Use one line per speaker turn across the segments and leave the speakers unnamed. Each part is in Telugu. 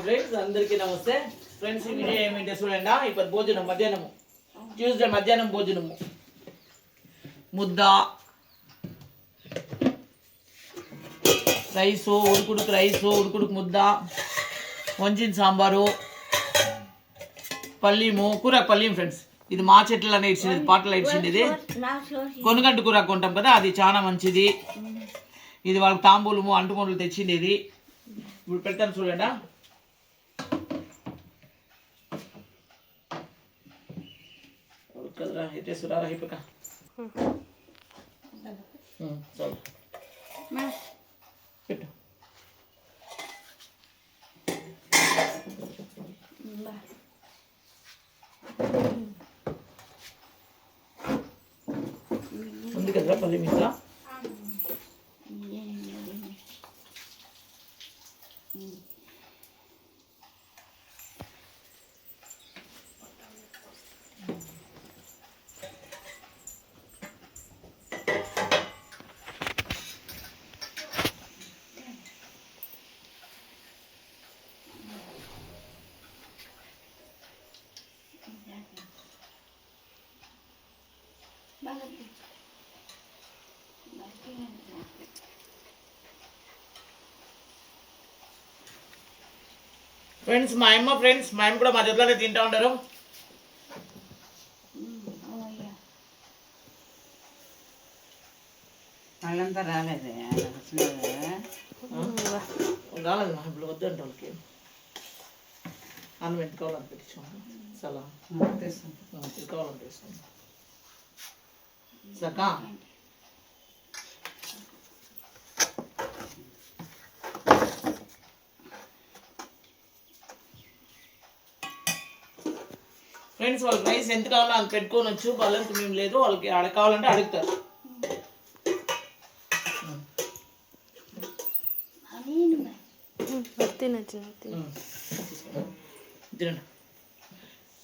ఫ్రెండ్స్ అందరికీ నమస్తే. ఫ్రెండ్స్ ఈ వీడియో ఏమిటో చూడండి? ఇప్పుడు భోజనం మధ్యాహ్నము. ట్యూస్డే మధ్యాహ్నం భోజనము. ముద్ద రైసు ఉడుకుడుకు రైసు ఉడుకుడుకు ముద్ద వంచిన సాంబారు పల్లీము కూర పల్లీం ఫ్రెండ్స్ ఇది మా చెట్లనే ఇచ్చింది పాటలు ఇచ్చింది ఇది. కొనుగంటు కూర కొంటాం కదా అది చాలా మంచిది. ఇది వాళ్ళకి తాంబూలము అంటుకొండలు తెచ్చింది ఇది. ఇప్పుడు పెడతాను చూడండి? కదరా అయితే సురారా అయిపోక చాలు పెట్టు ఉంది కదరా పల్లి మీద friends మా అమ్మ ఫ్రెండ్స్ మా అమ్మ కూడా మా జట్లోనే తింటా ఉంటారు.
వాళ్ళంతా రాలేదే
మా ఇప్పుడు వద్దంట వాళ్ళకి. అన్నం పెట్టుకోవాలని పెట్టించాము
తీసుకో.
పెట్టుకోవాలని సకా ఫ్రెండ్స్ వాళ్ళకి రైస్ ఎంత కావాలో అంత పెట్టుకోనొచ్చు వాళ్ళంత మేము లేదు వాళ్ళకి అడ కావాలంటే అడుగుతారు. తినండి.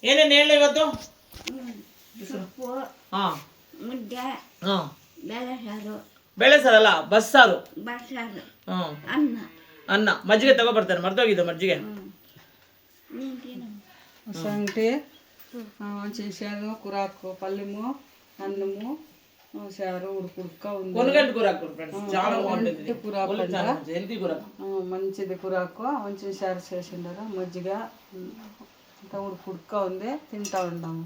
ఏనే నీళ్ళు ఇవ్వద్దు. ಬೇಳೆ ಸರ್ ಅಲ್ಲ ಬಸ್ ಸಾರು
బస్సారు
ಹ್ಮ್
అన్న
ಅನ್ನ ಮಜ್ಜಿಗೆ ತಗೊಬರ್ತಾರೆ ಮರ್ತೋಗಿದೆ ಮಜ್ಜಿಗೆ
నేను తినను
సంగటి ఆ, చేశారు కూరాకు పల్లెము అన్నము ఆ, చారు ఉడుకుడుక ఉంది
కొనుగంటి కూర ఫ్రెండ్స్ చాలా బాగుంటుంది
వంటి కూర
ఒళ్ళు చాలా మంచిది. హెల్తీ కూర
ఆ, మంచిది కూరాకు మంచి చారు చేసిండారు మజ్జిగ ఉమ్, అంతా ఉడుకుడుక ఉంది తింటా ఉంటాము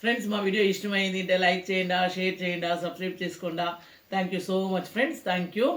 ఫ్రెండ్స్ మా వీడియో ఇష్టమైంది అంటే లైక్ చేయండి షేర్ చేయండి సబ్స్క్రైబ్ చేసుకోండి. Thank you so much friends thank you